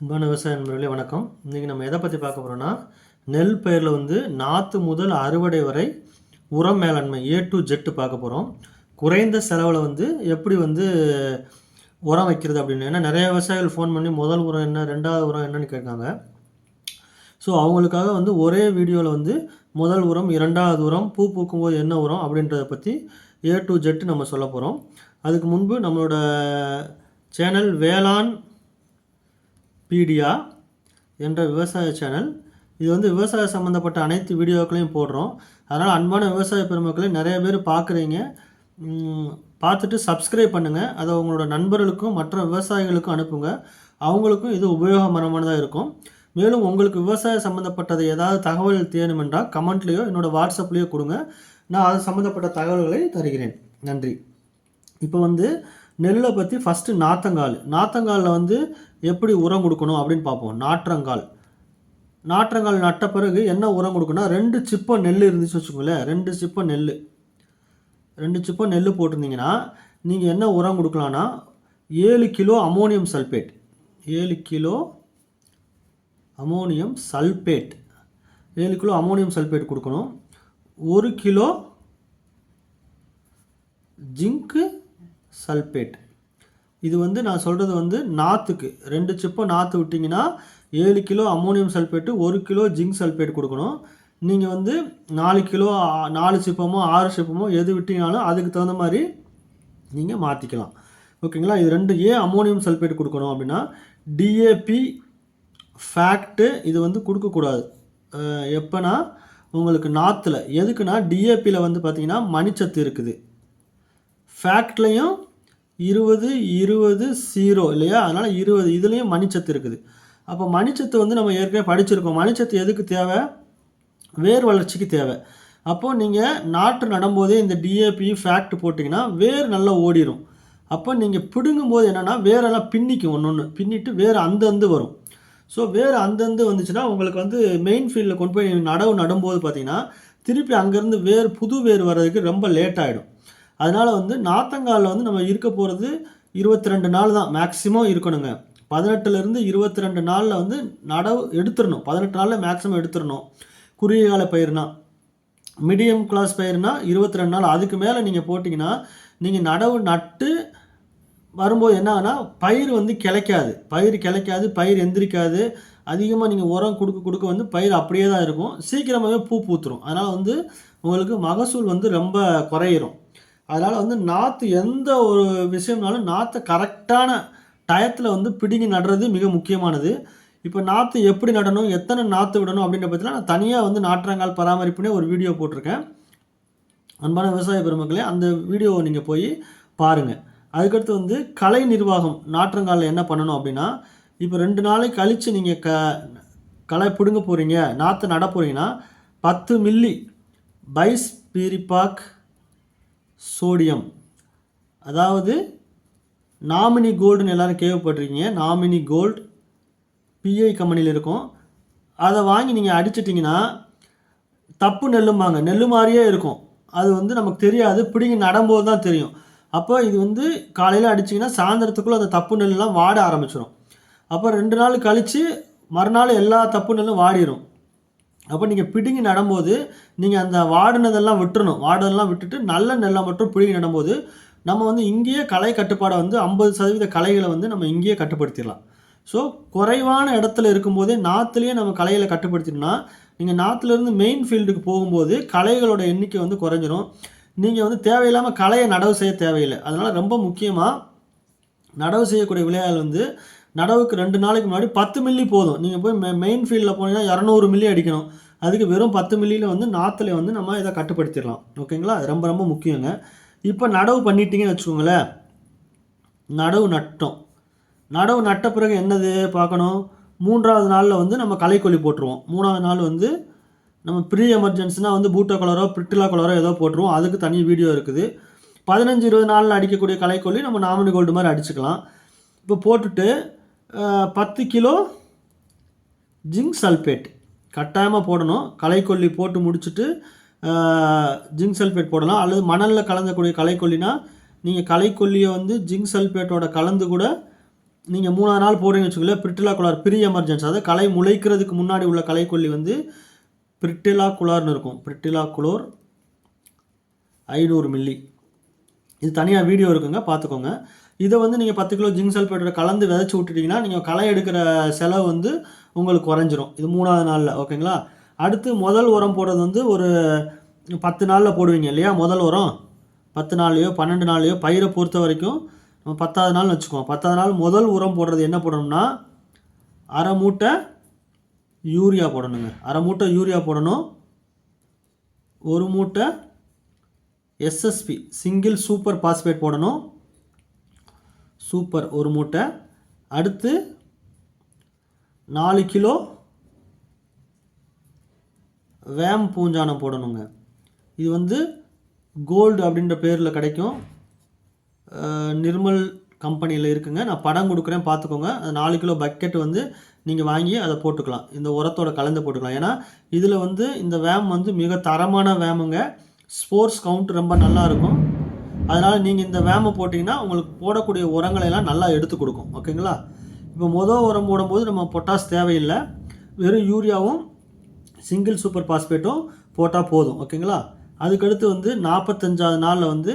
அன்பான விவசாய நண்பர்களே வணக்கம். இன்றைக்கி நம்ம எதை பற்றி பார்க்க போகிறோன்னா நெல் பயிரில் வந்து நாற்று முதல் அறுவடை வரை உரம் மேலாண்மை ஏ டு ஜெட்டு பார்க்க போகிறோம் குறைந்த செலவில் வந்து எப்படி வந்து உரம் வைக்கிறது அப்படின்னு? ஏன்னா நிறைய விவசாயிகள் ஃபோன் பண்ணி முதல் உரம் என்ன ரெண்டாவது உரம் என்னன்னு கேட்காங்க. ஸோ அவங்களுக்காக வந்து ஒரே வீடியோவில் வந்து முதல் உரம் இரண்டாவது உரம் பூ பூக்கும்போது என்ன உரம் அப்படின்றத பற்றி ஏ டு ஜெட்டு நம்ம சொல்ல போகிறோம் அதுக்கு முன்பு நம்மளோட சேனல் வேளாண் பீடியா என்ற விவசாய சேனல். இது வந்து விவசாய சம்மந்தப்பட்ட அனைத்து வீடியோக்களையும் போடுறோம். அதனால் அன்பான விவசாய பெருமக்களை நிறைய பேர் பார்க்குறீங்க பார்த்துட்டு சப்ஸ்கிரைப் பண்ணுங்கள் அதை உங்களோட நண்பர்களுக்கும் மற்ற விவசாயிகளுக்கும் அனுப்புங்க. அவங்களுக்கும் இது உபயோகமரமானதாக இருக்கும். மேலும் உங்களுக்கு விவசாய சம்மந்தப்பட்டது ஏதாவது தகவல் தேணுமென்றால் கமெண்ட்லேயோ என்னோடய வாட்ஸ்அப்லேயோ கொடுங்க. நான் அது சம்மந்தப்பட்ட தகவல்களை தருகிறேன். நன்றி. இப்போ வந்து நெல்லை பற்றி ஃபஸ்ட்டு நாத்தங்கால். நாத்தங்காலில் வந்து எப்படி உரம் கொடுக்கணும் அப்படின்னு பார்ப்போம். நாற்றங்கால். நாற்றங்கால் நட்ட பிறகு என்ன உரம் கொடுக்கணும் ரெண்டு சிப்பை நெல் இருந்துச்சு வச்சுக்கோங்களேன். ரெண்டு சிப்பை நெல். ரெண்டு சிப்பை நெல் போட்டிருந்தீங்கன்னா நீங்கள் என்ன உரம் கொடுக்கலான்னா ஏழு கிலோ அமோனியம் சல்பேட். ஏழு கிலோ அமோனியம் சல்பேட். ஏழு கிலோ அமோனியம் சல்பேட் கொடுக்கணும். ஒரு கிலோ ஜிங்க்கு சல்பேட் இது வந்து நான் சொல்கிறது வந்து நாற்றுக்கு ரெண்டு சிப்பை நாற்று விட்டிங்கன்னா ஏழு கிலோ அமோனியம் சல்பேட்டு ஒரு கிலோ ஜிங்க் சல்பேட் கொடுக்கணும். நீங்கள் வந்து நாலு கிலோ நாலு சிப்பமோ ஆறு சிப்பமோ எது விட்டிங்கனாலும் அதுக்கு தகுந்த மாதிரி நீங்கள் மாற்றிக்கலாம் ஓகேங்களா? இது ரெண்டு ஏ அமோனியம் சல்பேட் கொடுக்கணும் அப்படின்னா டிஏபி ஃபேக்ட்டு இது வந்து கொடுக்கக்கூடாது. எப்போனா உங்களுக்கு நாற்றுல எதுக்குன்னா டிஏபியில் வந்து பார்த்திங்கன்னா மணிச்சத்து இருக்குது. ஃபேக்ட்லேயும் இருபது இருபது ஜீரோ இல்லையா? அதனால் இருபது. இதுலேயும் மணிச்சத்து இருக்குது. அப்போ மணிச்சத்து வந்து நம்ம ஏற்கனவே படிச்சிருக்கோம். மணிச்சத்து எதுக்கு தேவை? வேர் வளர்ச்சிக்கு தேவை. அப்போது நீங்கள் நாற்று நடும்போதே இந்த டிஏபி ஃபேக்ட் போட்டிங்கன்னா வேர் நல்லா ஓடிடும் அப்போ நீங்கள் பிடுங்கும்போது என்னென்னா வேரெல்லாம் பின்னிக்கும் ஒன்று ஒன்று பின்னிட்டு வேர் அந்தந்து வரும். ஸோ வேர் அந்தந்து வந்துச்சுன்னா உங்களுக்கு வந்து மெயின் ஃபீல்டில் கொண்டு போய் நடவு நடும்போது பார்த்தீங்கன்னா திருப்பி அங்கேருந்து வேர் புது வேர் வர்றதுக்கு ரொம்ப லேட் ஆகிடும் அதனால் வந்து நாத்தங்காலில் வந்து நம்ம இருக்க போகிறது இருபத்தி ரெண்டு நாள் தான் மேக்ஸிமம் இருக்கணுங்க. பதினெட்டுலேருந்து இருபத்தி ரெண்டு நாளில் வந்து நடவு எடுத்துடணும் பதினெட்டு நாளில் மேக்ஸிமம் எடுத்துடணும் குறுகிய கால பயிர்னா. மீடியம் கிளாஸ் பயிர்னா இருபத்தி ரெண்டு நாள். அதுக்கு மேலே நீங்கள் போட்டிங்கன்னா நீங்கள் நடவு நட்டு வரும்போது என்ன ஆகுனா பயிர் வந்து கிளைக்காது. பயிர் கிளைக்காது பயிர் எந்திரிக்காது. அதிகமாக நீங்கள் உரம் கொடுக்க கொடுக்க வந்து பயிர் அப்படியே தான் இருக்கும். சீக்கிரமாகவே பூ பூத்துரும். அதனால் வந்து உங்களுக்கு மகசூல் வந்து ரொம்ப குறையிரும். அதனால் வந்து நாற்று எந்த ஒரு விஷயம்னாலும் நாற்றை கரெக்டான டயத்தில் வந்து பிடுங்கி நடுறது மிக முக்கியமானது. இப்போ நாற்று எப்படி நடணும் எத்தனை நாற்று விடணும் அப்படின்ற பற்றிலாம் நான் தனியாக வந்து நாற்றாங்கால் பராமரிப்புனே ஒரு வீடியோ போட்டிருக்கேன். அன்பான விவசாய பெருமக்களே அந்த வீடியோவை நீங்கள் போய் பாருங்கள் அதுக்கடுத்து வந்து கலை நிர்வாகம் நாற்றங்காலில் என்ன பண்ணணும் அப்படின்னா இப்போ ரெண்டு நாளைக்கு கழித்து நீங்கள் க களை பிடுங்க போகிறீங்க நாற்று நட போகிறீங்கன்னா பத்து மில்லி பைஸ் பீரிபாக் சோடியம். அதாவது நாமினி கோல்டுன்னு எல்லாரும் கேள்விப்பட்டிருக்கீங்க. நாமினி கோல்டு பிஐ கம்பெனியில் இருக்கும். அதை வாங்கி நீங்கள் அடிச்சிட்டிங்கன்னா தப்பு நெல்லும்பாங்க. நெல்லு மாதிரியே இருக்கும். அது வந்து நமக்கு தெரியாது. பிடிங்கி நடும்போது தான் தெரியும். அப்போ இது வந்து காலையில் அடிச்சிங்கன்னா சாயந்தரத்துக்குள்ளே அந்த தப்பு நெல்லாம் வாட ஆரம்பிச்சிடும் அப்போ ரெண்டு நாள் கழித்து மறுநாள் எல்லா தப்பு நெல்லும் வாடிடும் அப்போ நீங்கள் பிடுங்கி நடும்போது நீங்கள் அந்த வாடினதெல்லாம் விட்டுறணும். வாடதெல்லாம் விட்டுட்டு நல்ல நெல்லை மட்டும் பிடுங்கி நடும்போது நம்ம வந்து இங்கேயே கலை கட்டுப்பாடை வந்து ஐம்பது சதவீத கலைகளை வந்து நம்ம இங்கேயே கட்டுப்படுத்திடலாம். ஸோ குறைவான இடத்துல இருக்கும்போதே நாற்றுலேயே நம்ம கலைகளை கட்டுப்படுத்தினோம்னா நீங்கள் நாற்றுலேருந்து மெயின் ஃபீல்டுக்கு போகும்போது கலைகளோட எண்ணிக்கை வந்து குறைஞ்சிரும். நீங்கள் வந்து தேவையில்லாமல் கலையை நடவு செய்ய தேவையில்லை. அதனால் ரொம்ப முக்கியமாக நடவு செய்யக்கூடிய விளையாடல் வந்து நடவுக்கு ரெண்டு நாளைக்கு முன்னாடி பத்து மில்லி போதும். நீங்கள் போய் மெ மெயின் ஃபீல்டில் போனீங்கன்னா இரநூறு மில்லி அடிக்கணும். அதுக்கு வெறும் பத்து மில்லியில் வந்து நாற்றுல வந்து நம்ம இதை கட்டுப்படுத்திடலாம். ஓகேங்களா? அது ரொம்ப ரொம்ப முக்கியங்க. இப்போ நடவு பண்ணிட்டீங்கன்னு வச்சுக்கோங்களேன். நடவு நட்டோம். நடவு நட்ட பிறகு என்னது பார்க்கணும்? மூன்றாவது நாளில் வந்து நம்ம களைக்கொல்லி போட்டுருவோம். மூணாவது நாள் வந்து நம்ம ப்ரீ எமர்ஜென்சினா வந்து பூட்டோ கலரோ பிரிட்டிலா கலரோ ஏதோ போட்டுருவோம். அதுக்கு தனி வீடியோ இருக்குது. பதினஞ்சு இருபது நாளில் அடிக்கக்கூடிய களைக்கொல்லி நம்ம நாமினி கோல்டு மாதிரி அடிச்சுக்கலாம். இப்போ போட்டுட்டு பத்து கிலோ ஜிங்க் சல்பேட் கட்டாயமாக போடணும். களைக்கொல்லி போட்டு முடிச்சுட்டு ஜிங்க் சல்பேட் போடலாம். அல்லது மணலில் கலந்தக்கூடிய களைக்கொல்லினா நீங்கள் களைக்கொல்லியை வந்து ஜிங்க் சல்பேட்டோட கலந்து கூட நீங்கள் மூணாவது நாள் போடுறீங்கன்னு வச்சுக்கோங்களேன் பிரிட்டிலா குலார் ப்ரீ எமர்ஜென்சி. அதாவது களை முளைக்கிறதுக்கு முன்னாடி உள்ள களைக்கொல்லி வந்து பிரிட்டிலா குலார்னு இருக்கும். பிரிட்டிலா குளோர் ஐநூறு மில்லி. இது தனியாக வீடியோ இருக்குங்க பார்த்துக்கோங்க. இதை வந்து நீங்கள் பத்து கிலோ ஜிங்க் சல்பேட்டோட கலந்து விதைச்சி விட்டுட்டிங்கன்னா நீங்கள் களை எடுக்கிற செலவு வந்து உங்களுக்கு குறைஞ்சிரும். இது மூணாவது நாளில் ஓகேங்களா? அடுத்து முதல் உரம் போடுறது வந்து ஒரு பத்து நாளில் போடுவீங்க இல்லையா? முதல் உரம். பத்து நாள்லையோ பன்னெண்டு நாள்லையோ பயிரை பொறுத்த வரைக்கும் நம்ம பத்தாவது நாள்னு வச்சுக்குவோம். பத்தாவது நாள் முதல் உரம் போடுறது என்ன போடணும்னா அரை மூட்டை யூரியா போடணுங்க. அரை மூட்டை யூரியா போடணும். ஒரு மூட்டை எஸ்எஸ்பி சிங்கிள் சூப்பர் பாஸ்பேட் போடணும். சூப்பர். ஒரு மூட்டை. அடுத்து நாலு கிலோ வேம் பூஞ்சானம் போடணுங்க. இது வந்து கோல்டு அப்படின்ற பேரில் கிடைக்கும். நிர்மல் கம்பெனியில் இருக்குங்க. நான் படம் கொடுக்குறேன் பார்த்துக்கோங்க. அது நாலு கிலோ பக்கெட் வந்து நீங்கள் வாங்கி அதை போட்டுக்கலாம். இந்த உரத்தோட கலந்து போட்டுக்கலாம். ஏன்னா இதில் வந்து இந்த வேம் வந்து மிக தரமான வேமுங்க. ஸ்போர்ட்ஸ் கவுண்ட் ரொம்ப நல்லாயிருக்கும் அதனால் நீங்கள் இந்த வேமை போட்டிங்கன்னா உங்களுக்கு போடக்கூடிய உரங்களை எல்லாம் நல்லா எடுத்து கொடுக்கும். ஓகேங்களா? இப்போ மொதல் உரம் போடும்போது நம்ம பொட்டாஸ் தேவையில்லை. வெறும் யூரியாவும் சிங்கிள் சூப்பர் பாஸ்பேட்டும் போட்டால் போதும். ஓகேங்களா? அதுக்கடுத்து வந்து நாற்பத்தஞ்சாவது நாளில் வந்து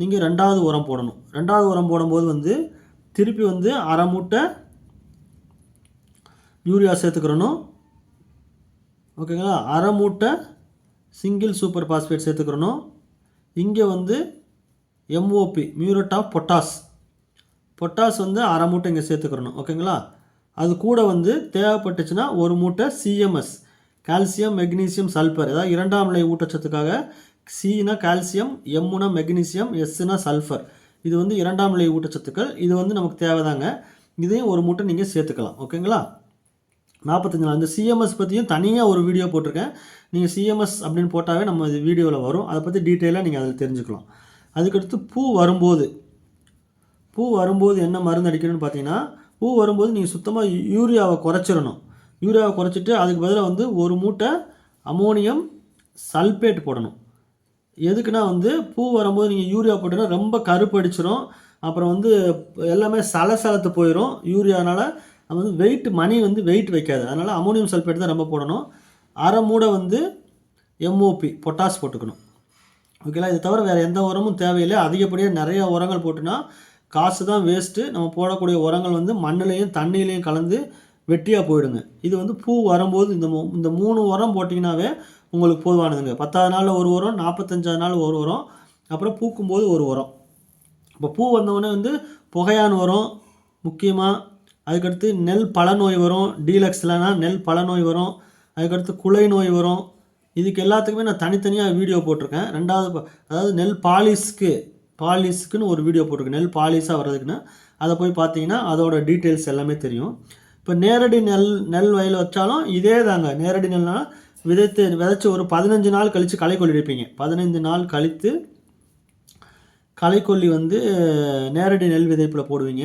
நீங்கள் ரெண்டாவது உரம் போடணும். ரெண்டாவது உரம் போடும்போது வந்து திருப்பி வந்து அரை மூட்டை யூரியா சேர்த்துக்கிறணும். ஓகேங்களா? அரை மூட்டை சிங்கிள் சூப்பர் பாஸ்பேட் சேர்த்துக்கிறணும். இங்கே வந்து MOP muriate of potash potash வந்து அரை மூட்டை இங்கே சேர்த்துக்கிறணும் ஓகேங்களா? அது கூட வந்து தேவைப்பட்டுச்சுன்னா ஒரு மூட்டை சிஎம்எஸ் கால்சியம் மெக்னீசியம் சல்ஃபர் அதாவது இரண்டாம் நிலை ஊட்டச்சத்துக்காக சினா கால்சியம் எம்முனா மெக்னீசியம் எஸ்ஸுனா சல்ஃபர் இது வந்து இரண்டாம் நிலை ஊட்டச்சத்துக்கள். இது வந்து நமக்கு தேவைதாங்க. இதையும் ஒரு மூட்டை நீங்கள் சேர்த்துக்கலாம் ஓகேங்களா? நாற்பத்தஞ்சு நாள். இந்த சிஎம்எஸ் பற்றியும் தனியாக ஒரு வீடியோ போட்டிருக்கேன். நீங்கள் சிஎம்எஸ் அப்படின்னு போட்டாவே நம்ம இது வீடியோவில் வரும். அதை பற்றி டீட்டெயிலாக நீங்கள் அதில் தெரிஞ்சுக்கலாம். அதுக்கடுத்து பூ வரும்போது. பூ வரும்போது என்ன மருந்து அடிக்கணும்னு பார்த்தீங்கன்னா பூ வரும்போது நீங்கள் சுத்தமாக யூரியாவை குறைச்சிடணும். யூரியாவை குறைச்சிட்டு அதுக்கு பதிலாக வந்து ஒரு மூட்டை அமோனியம் சல்பேட் போடணும். எதுக்குன்னா வந்து பூ வரும்போது நீங்கள் யூரியா போட்டீங்கன்னா ரொம்ப கருப்படிச்சிடும் அப்புறம் வந்து எல்லாமே சலசலத்து போயிடும் யூரியானால அது வந்து வெயிட் மணி வந்து வெயிட் வைக்காது. அதனால் அமோனியம் சல்பேட் தான் ரொம்ப போடணும். அரை மூடை வந்து எம்ஓபி பொட்டாஸ் போட்டுக்கணும். ஓகேங்களா இது தவிர வேறு எந்த உரமும் தேவையில்லை. அதிகப்படியாக நிறைய உரங்கள் போட்டுனா காசு தான் வேஸ்ட்டு நம்ம போடக்கூடிய உரங்கள் வந்து மண்ணுலேயும் தண்ணியிலையும் கலந்து வெட்டியாக போயிடுங்க. இது வந்து பூ வரும்போது இந்த மூ இந்த மூணு உரம் போட்டிங்கனாவே உங்களுக்கு போதுவானதுங்க பத்தாவது நாளில் ஒரு உரம் நாற்பத்தஞ்சாவது நாள் ஒரு உரம் அப்புறம் பூக்கும்போது ஒரு உரம். இப்போ பூ வந்தவுடனே வந்து புகையான் உரம் முக்கியமாக அதுக்கடுத்து நெல் பழ நோய் வரும் டீலக்ஸ்லனா நெல் பழ நோய் வரும் அதுக்கடுத்து குலை நோய் வரும் இதுக்கு எல்லாத்துக்குமே நான் தனித்தனியாக வீடியோ போட்டிருக்கேன். ரெண்டாவது அதாவது நெல் பாலிஸ்க்கு பாலிஸ்க்குன்னு ஒரு வீடியோ போட்டிருக்கேன். நெல் பாலிஸாக வர்றதுக்குன்னு. அதை போய் பார்த்தீங்கன்னா அதோட டீட்டெயில்ஸ் எல்லாமே தெரியும். இப்போ நேரடி நெல் நெல் வயல் வச்சாலும் இதே தாங்க. நேரடி நெல்னால் விதைத்து விதைச்சி ஒரு பதினஞ்சு நாள் கழித்து களை அடிப்பீங்க பதினஞ்சு நாள் கழித்து களைக்கொல்லி வந்து நேரடி நெல் விதைப்பில் போடுவீங்க.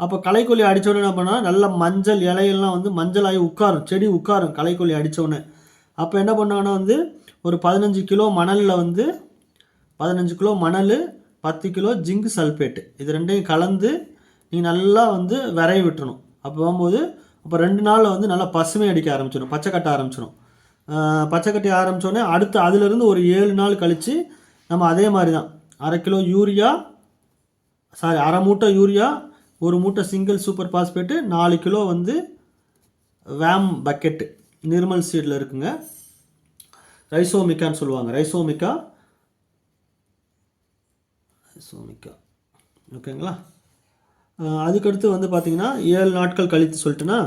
அப்போ களைக்கொல்லி அடித்தோடனே என்ன பண்ணால் நல்ல மஞ்சள் இலையெல்லாம் வந்து மஞ்சளாகி உட்காரும். செடி உட்காரும் களைக்கொல்லி அடித்தோடனே அப்போ என்ன பண்ணாங்கன்னா வந்து ஒரு பதினஞ்சு கிலோ மணலில் வந்து பதினஞ்சு கிலோ மணல் பத்து கிலோ ஜிங்க் சல்ஃபேட்டு இது ரெண்டையும் கலந்து நீங்கள் நல்லா வந்து விரைய விட்டுணும் அப்போ போகும்போது அப்போ ரெண்டு நாளில் வந்து நல்லா பசுமை அடிக்க ஆரம்பிச்சிடும் பச்சை கட்ட ஆரம்பிச்சிடும். பச்சை கட்டி ஆரம்பித்தோடனே அடுத்து அதிலிருந்து ஒரு ஏழு நாள் கழித்து நம்ம அதே மாதிரி தான் அரை கிலோ யூரியா சாரி அரை மூட்டை யூரியா ஒரு மூட்டை சிங்கிள் சூப்பர் பாஸ்பேட்டு நாலு கிலோ வந்து வேம் பக்கெட்டு. நிர்மல் சீடில் இருக்குங்க. ரைசோமிக்கான்னு சொல்லுவாங்க. ரைசோமிக்கா? ரைசோமிக்கா. ஓகேங்களா? அதுக்கடுத்து வந்து பார்த்திங்கன்னா ஏழு நாட்கள் கழித்து சொல்லிட்டுனா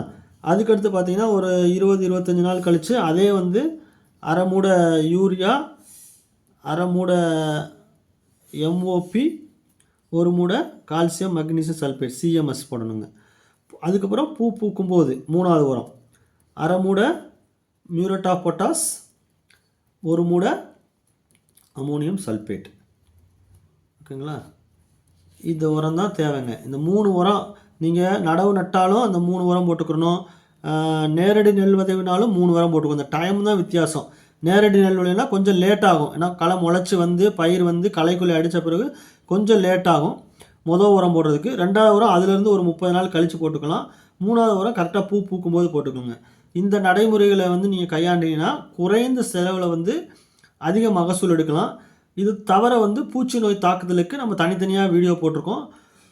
அதுக்கடுத்து பார்த்தீங்கன்னா ஒரு இருபது இருபத்தஞ்சி நாள் கழித்து அதே வந்து அரை மூடை யூரியா அரை மூடை எம்ஓபி ஒரு மூடை கால்சியம் மக்னீசியம் சல்ஃபேட் சிஎம்எஸ் போடணுங்க. அதுக்கப்புறம் பூ பூக்கும்போது மூணாவது உரம். அரை மூடை மியூரட் ஆஃப் பொட்டாஸ் ஒரு மூடை அமோனியம் சல்ஃபேட் ஓகேங்களா? இந்த உரம் தான் தேவைங்க. இந்த மூணு உரம் நீங்கள் நடவு நட்டாலும் அந்த மூணு உரம் போட்டுக்கணும். நேரடி நெல் விதைவினாலும் மூணு உரம் போட்டுக்கணும். இந்த டைம் தான் வித்தியாசம். நேரடி நெல் விதைனா கொஞ்சம் லேட் ஆகும். ஏன்னா களை முளைச்சி வந்து பயிர் வந்து களைக்குள்ளே அடித்த பிறகு கொஞ்சம் லேட் ஆகும். மொதல் உரம் போடுறதுக்கு. ரெண்டாவது உரம் அதுலேருந்து ஒரு முப்பது நாள் கழித்து போட்டுக்கலாம். மூணாவது உரம் கரெக்டாக பூ பூக்கும்போது போட்டுக்கோங்க. இந்த நடைமுறைகளை வந்து நீங்கள் கையாண்டீங்கன்னா குறைந்த செலவில் வந்து அதிக மகசூல் எடுக்கலாம். இது தவிர வந்து பூச்சி நோய் தாக்குதலுக்கு நம்ம தனித்தனியாக வீடியோ போட்டிருக்கோம்.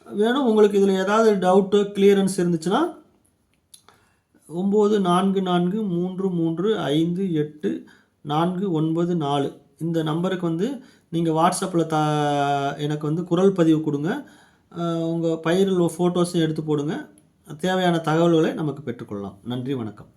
வேணும் உங்களுக்கு இதில் ஏதாவது டவுட்டு கிளியரன்ஸ் இருந்துச்சுன்னா ஒம்பது நான்கு நான்கு மூன்று மூன்று ஐந்து எட்டு நான்கு ஒன்பது நாலு. இந்த நம்பருக்கு வந்து நீங்கள் வாட்ஸ்அப்பில் த எனக்கு வந்து குரல் பதிவு கொடுங்க. உங்கள் பயிரில் ஃபோட்டோஸும் எடுத்து போடுங்க. தேவையான தகவல்களை நமக்கு பெற்றுக்கொள்ளலாம். நன்றி வணக்கம்.